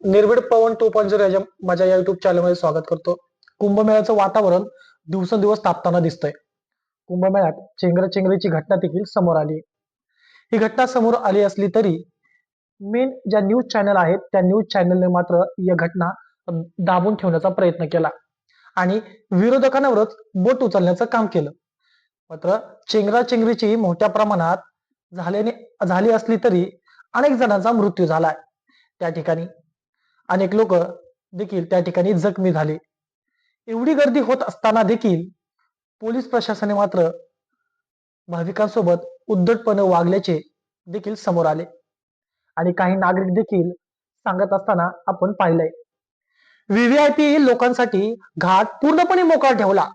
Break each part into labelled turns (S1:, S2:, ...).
S1: निर्भीड पवन two point zero याच्या माझ्या या युट्यूब चॅनलमध्ये स्वागत करतो. कुंभमेळ्याचं वातावरण दिवसेंदिवस तापताना दिसतंय. कुंभमेळ्यात चेंगराचेंगरीची घटना देखील समोर आली. ही घटना समोर आली असली तरी मेन ज्या न्यूज चॅनल आहेत त्या न्यूज चॅनलने मात्र या घटना दाबून ठेवण्याचा प्रयत्न केला. आणि विरोधकांवरच बोट उचलण्याचं काम केलं. मात्र चेंगराचेंगरीची मोठ्या प्रमाणात झाल्याने झाली असली तरी अनेक जणांचा मृत्यू झालाय. त्या ठिकाणी अनेक लोक देखील त्या ठिकाणी जखमी झाले. एवढी गर्दी होत असताना देखील पोलीस प्रशासनाने मात्र भाविकांसोबत उद्धटपणे वागल्याचे देखील समोर आले. आणि काही नागरिक देखील सांगत असताना आपण पाहिलंय. व्हीव्हीआयपी लोकांसाठी घाट पूर्णपणे मोकळा ठेवला.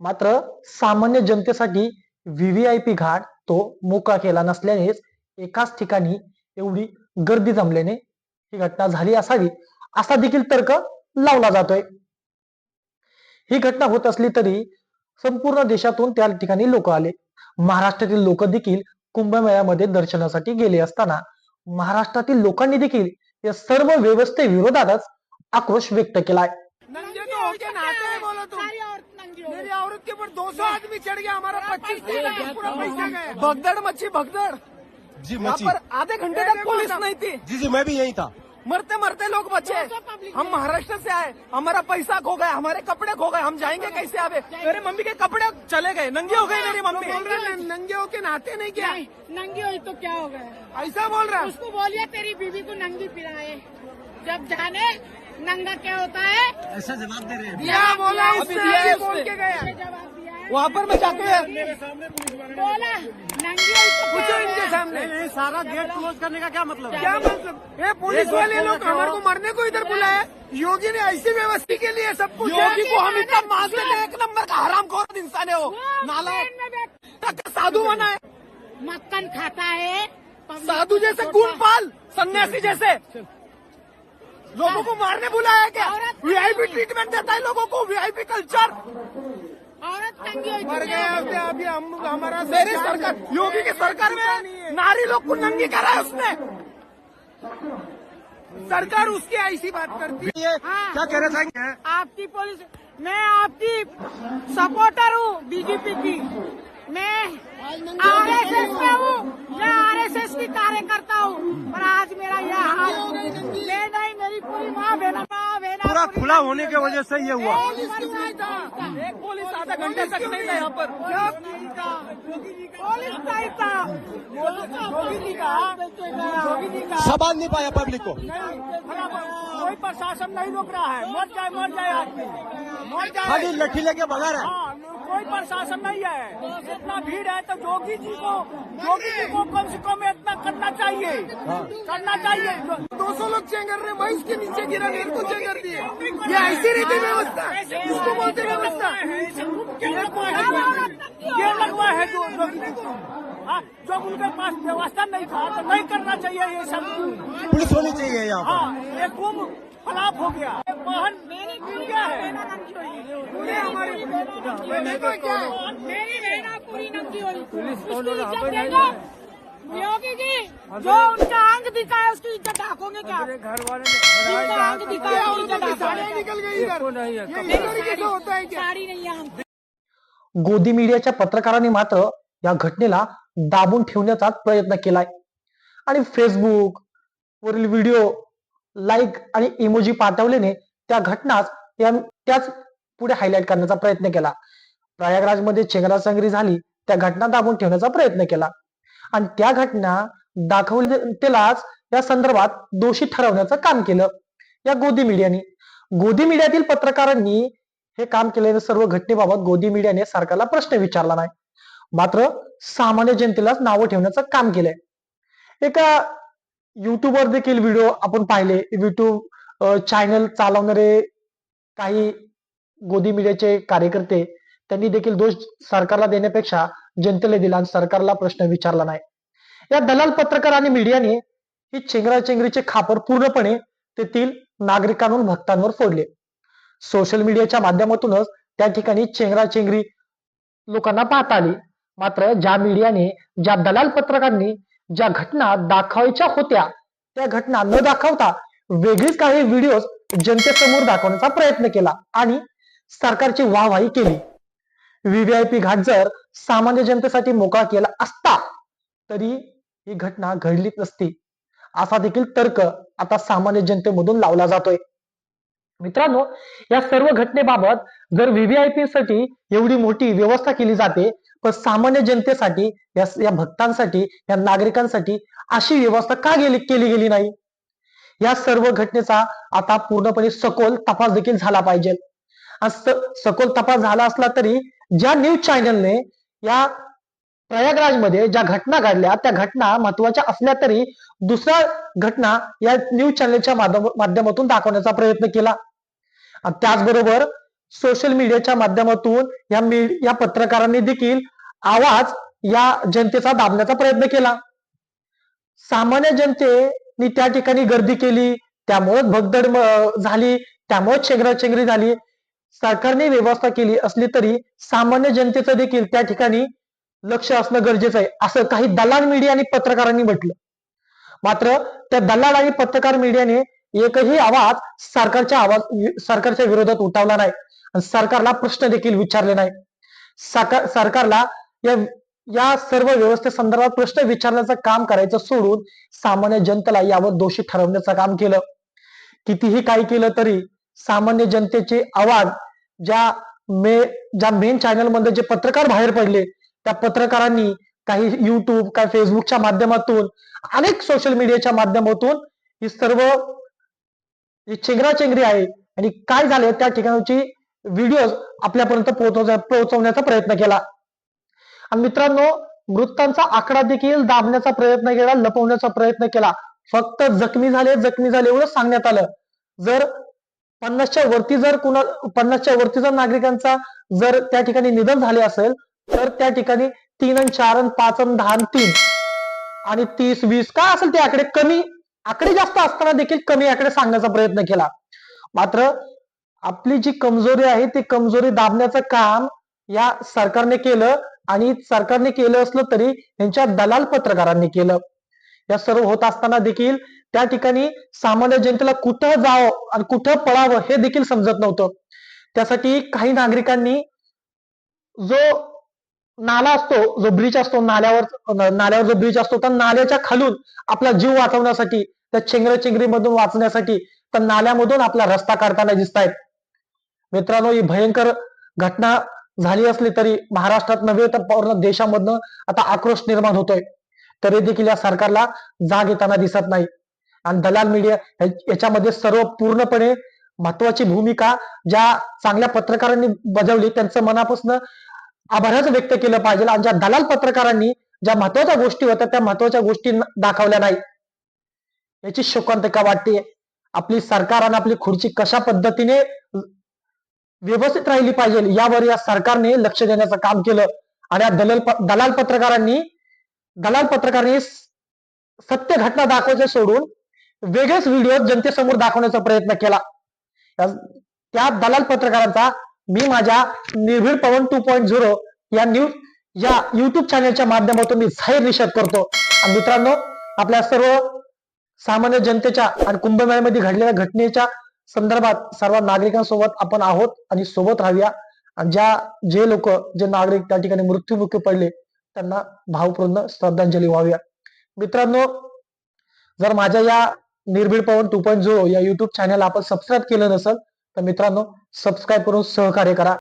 S1: मात्र सामान्य जनतेसाठी व्हीव्हीआयपी घाट तो मोकळा केला नसल्यानेच एकाच ठिकाणी एवढी गर्दी जमल्याने ही घटना झाली असावी असा देखील तर्क लावला जातोय. ही घटना होत असली तरी संपूर्ण देशातून त्या ठिकाणी लोक आले. महाराष्ट्रातील लोक देखील कुंभमेळ्यामध्ये दर्शनासाठी गेले असताना महाराष्ट्रातील लोकांनी देखील या सर्व व्यवस्थेविरोधातच आक्रोश व्यक्त केलाय.
S2: हैं
S3: हो
S2: मेरी औरत के ऊपर 200 आदमी चढ़ गया हमारा पच्चीस
S3: गया।
S2: भगदड़ मच्छी भगदड़।
S4: जी मची।
S2: पर आधे घंटे तक पुलिस नहीं थी।
S4: जी जी मैं भी यही था।
S2: मरते मरते लोग बचे। हम महाराष्ट्र से आए हमारा पैसा खो गया हमारे कपड़े खो गए हम जाएँगे कैसे आवे? मेरे मम्मी के कपड़े चले गए नंगे हो गए मेरी मम्मी। बोल रहे नंगे होके नहाते नहीं क्या?
S3: नंगे हो तो क्या हो गया?
S2: ऐसा बोल रहा है।
S3: उसको बोलिए तेरी बीवी को नंगी पिलाए। जब जाने नंगा क्या होता है?
S4: ऐसा जवाब दे रहे हैं।
S2: बोला इसने? अभी बोल के गया। वहाँ पर मैं जाके
S3: बोला नंगी हुई
S2: पूछो इनके
S3: गया?
S2: सामने
S4: सारा गेट क्लोज करने का क्या मतलब
S2: क्या मतलब? ये पुलिस वाले लोग हमारे को मरने को इधर बुलाया योगी ने ऐसी व्यवस्था के लिए सब कुछ योगी को हम इतना मान देते हैं, एक नंबर का हराम खोर इंसान है वो। नाला साधु बना है।
S3: मक्खन खाता है
S2: साधु जैसे गुणपाल सन्यासी जैसे। लोगों को मारने बुलाया क्या? वीआईपी ट्रीटमेंट देता है लोगों को वीआईपी कल्चर मर गए अभी अभी हम हमारा मेरी सरकार योगी की सरकार में नारी लोग को नंगी करा है उसने। सरकार उसकी ऐसी बात करती है।
S3: हाँ।
S4: क्या कह रहे थे?
S3: आपकी पुलिस मैं आपकी सपोर्टर हूँ बीजेपी की। मैं आरएसएस में हूँ। मैं आरएसएस की कार्यकर्ता हूँ। पर आज मेरा यह हाल ले नहीं मेरी पूरी माँ बहना माँ बहना
S4: पूरा खुला होने की वजह से ये हुआ।
S2: एक पुलिस आधा घंटे तक नहीं था यहाँ पर।
S3: पुलिस नहीं था।
S2: योगी जी का? योगी
S4: संभाल नहीं पाया पब्लिक को।
S2: कोई प्रशासन नहीं रोक रहा है। मर जाए मर जाए आदमी। मर
S4: खाली लठी लेके भगा रहा है।
S2: हाँ। कोई प्रशासन नहीं है। इतना भीड़ है तो योगी जी को योगी जी को कम से कम इतना करना चाहिए। करना चाहिए। दो सौ लोग चेंगर रहे मैं इसके नीचे गिरा मेरे को चेंगर दिए। ये ऐसी रीति व्यवस्था इसको बोलते व्यवस्था ये लगवा है। जो योगी जी को हाँ, जब उनके पास व्यवस्था नहीं था तो नहीं करना चाहिए ये सब।
S4: पुलिस होनी चाहिए यहाँ
S2: हाँ ये कुंभ फलाप हो गया। वाहन
S3: मेरी
S2: क्या है?
S3: पूरी
S2: हमारी
S3: मेरी बहना पूरी नंगी हो? रही पुलिस योगी जी जो उनका अंग दिखा है उसकी इज्जत ढाकोगे क्या?
S2: घर वाले
S3: जिनका अंग दिखा है। इज्जत ढाकोगे
S2: निकल गई होता है क्या?
S3: साड़ी नहीं है हम
S1: गोदी मीडियाच्या पत्रकारांनी मात्र या घटनेला दाबून ठेवण्याचा प्रयत्न केलाय. आणि फेसबुक वरील व्हिडिओ लाईक आणि इमोजी पाठवल्याने त्या घटनाच त्याच पुढे हायलाईट करण्याचा प्रयत्न केला. प्रयागराजमध्ये चेंगराचेंगरी झाली त्या घटना दाबून ठेवण्याचा प्रयत्न केला. आणि त्या घटना दाखवलेलाच या संदर्भात दोषी ठरवण्याचं काम केलं. या गोदी मीडियाने. गोदी मीडियातील पत्रकारांनी हे काम केलेल्या सर्व घटनेबाबत गोदी मीडियाने सरकारला प्रश्न विचारला नाही. मात्र सामान्य जनतेलाच नावं ठेवण्याचं काम केलंय. एका युट्यूबवर देखील व्हिडिओ आपण पाहिले. युट्यूब चॅनल चालवणारे काही गोदी मीडियाचे कार्यकर्ते त्यांनी देखील दोष सरकारला देण्यापेक्षा जनतेला दिला आणि सरकारला प्रश्न विचारला नाही. या दलाल पत्रकार आणि मीडियाने ही चेंगराचेंगरीचे खापर पूर्णपणे तेथील नागरिकांवर भक्तांवर फोडले. सोशल मीडियाच्या माध्यमातूनच त्या ठिकाणी चेंगराचेंगरी लोकांना पाहता आली. मात्र ज्या मीडियाने ज्या दलाल पत्रकारांनी ज्या घटना दाखवायच्या होत्या त्या घटना न दाखवता वेगळीच काही व्हिडिओ जनतेसमोर दाखवण्याचा प्रयत्न केला आणि सरकारची वाहवाही केली. व्हीव्हीआयपी घाट जर सामान्य जनतेसाठी मोकळा केला असता तरी ही घटना घडलीच नसती. असा देखील तर्क आता सामान्य जनतेमधून लावला जातोय. मित्रांनो या सर्व घटनेबाबत जर व्हीव्हीआयपी साठी एवढी मोठी व्यवस्था केली जाते पण सामान्य जनतेसाठी या या भक्तांसाठी या नागरिकांसाठी अशी व्यवस्था का गेली केली गेली नाही? या सर्व घटनेचा आता पूर्णपणे सखोल तपास देखील झाला पाहिजे. सखोल तपास झाला असला तरी ज्या न्यूज चॅनलने या प्रयागराजमध्ये ज्या घटना घडल्या त्या घटना महत्त्वाच्या असल्या तरी दुसऱ्या घटना या न्यूज चॅनलच्या माध्यमातून दाखवण्याचा प्रयत्न केला. त्याचबरोबर सोशल मीडियाच्या माध्यमातून या मी या पत्रकारांनी देखील आवाज या जनतेचा दाबण्याचा प्रयत्न केला. सामान्य जनतेने त्या ठिकाणी गर्दी केली त्यामुळे भगदड झाली त्यामुळे चेंगराचेंगरी झाली. सरकारने व्यवस्था केली असली तरी सामान्य जनतेचं देखील त्या ठिकाणी लक्ष असणं गरजेचं आहे असं काही दलाल मीडिया आणि पत्रकारांनी म्हटलं. मात्र त्या दलाल आणि पत्रकार मीडियाने एकही आवाज सरकारच्या आवाज सरकारच्या विरोधात उठावला नाही. आणि सरकारला प्रश्न देखील विचारले नाही. सरकार सरकारला या या सर्व व्यवस्थेसंदर्भात प्रश्न विचारण्याचं काम करायचं सोडून सामान्य जनतेला यावर दोषी ठरवण्याचं काम केलं. कितीही काही केलं तरी सामान्य जनतेचे आवाज ज्या मे ज्या मेन चॅनलमध्ये जे पत्रकार बाहेर पडले त्या पत्रकारांनी काही युट्यूब काही फेसबुकच्या माध्यमातून अनेक सोशल मीडियाच्या माध्यमातून ही सर्व जी चेंगराचेंगरी आहे आणि काय झाले त्या ठिकाणची व्हिडिओ आपल्यापर्यंत पोहोचवण्याचा प्रयत्न केला. मित्रांनो मृतांचा आकडा देखील दाबण्याचा प्रयत्न केला लपवण्याचा प्रयत्न केला. फक्त जखमी झाले जखमी झाले एवढं सांगण्यात आलं. जर पन्नासच्या वरती जर कुणा पन्नासच्या वरती जर नागरिकांचा जर त्या ठिकाणी निधन झाले असेल तर त्या ठिकाणी तीन आणि चार आणि पाच आणि दहा आणि तीन आणि तीस वीस काय असेल ते आकडे कमी आकडे जास्त असताना देखील कमी आकडे सांगण्याचा प्रयत्न केला. मात्र आपली जी कमजोरी आहे ती कमजोरी दाबण्याचं काम या सरकारने केलं. आणि सरकारने केलं असलं तरी यांच्या दलाल पत्रकारांनी केलं. या सर्व होत असताना देखील त्या ठिकाणी सामान्य जनतेला कुठं जावं आणि कुठं पळावं हे देखील समजत नव्हतं. त्यासाठी काही नागरिकांनी जो नाला असतो जो ब्रिज असतो नाल्यावर नाल्यावर जो ब्रिज असतो तर नाल्याच्या खालून आपला जीव वाचवण्यासाठी त्या चेंगराचेंगरी मधून वाचण्यासाठी तर नाल्यामधून आपला रस्ता काढताना दिसतायत. मित्रांनो ही भयंकर घटना झाली असली तरी महाराष्ट्रात नव्हे तर पूर्ण देशामधनं आता आक्रोश निर्माण होतोय. तरी देखील या सरकारला जाग येताना दिसत नाही. आणि दलाल मीडिया याच्यामध्ये सर्व पूर्णपणे महत्वाची भूमिका ज्या चांगल्या पत्रकारांनी बजावली त्यांचं मनापासून आभारच व्यक्त केलं पाहिजे. आणि ज्या दलाल पत्रकारांनी ज्या महत्त्वाच्या गोष्टी होत्या त्या महत्त्वाच्या गोष्टी दाखवल्या नाही. याची शोकांतिका वाटते. आपली सरकार आणि आपली खुर्ची कशा पद्धतीने व्यवस्थित राहिली पाहिजे. यावर या सरकारने लक्ष देण्याचं काम केलं. आणि या दलाल दलाल पत्रकारांनी दलाल पत्रकारांनी सत्य घटना दाखवायचे सोडून वेगळेच व्हिडिओ जनतेसमोर दाखवण्याचा प्रयत्न केला. त्या- दलाल पत्रकारांचा मी माझ्या Nirbhid Pavan two point zero या न्यूज या युट्यूब चॅनलच्या माध्यमातून मी जाहीर निषेध करतो. आणि मित्रांनो आपल्या सर्व सामान्य जनतेच्या आणि कुंभमेळ्यामध्ये घडलेल्या घटनेच्या संदर्भात सर्व नागरिकांसोबत आपण आहोत आणि सोबत राहूया. आणि ज्या जे लोक जे नागरिक त्या ठिकाणी मृत्यूमुखी पडले त्यांना भावपूर्ण श्रद्धांजली व्हाव्या मित्रांनो जर माझ्या या Nirbhid Pavan two point zero या युट्यूब चॅनल आपण सबस्क्राईब केलं नसेल तर मित्रांनो सबस्क्राईब करून सहकार्य करा.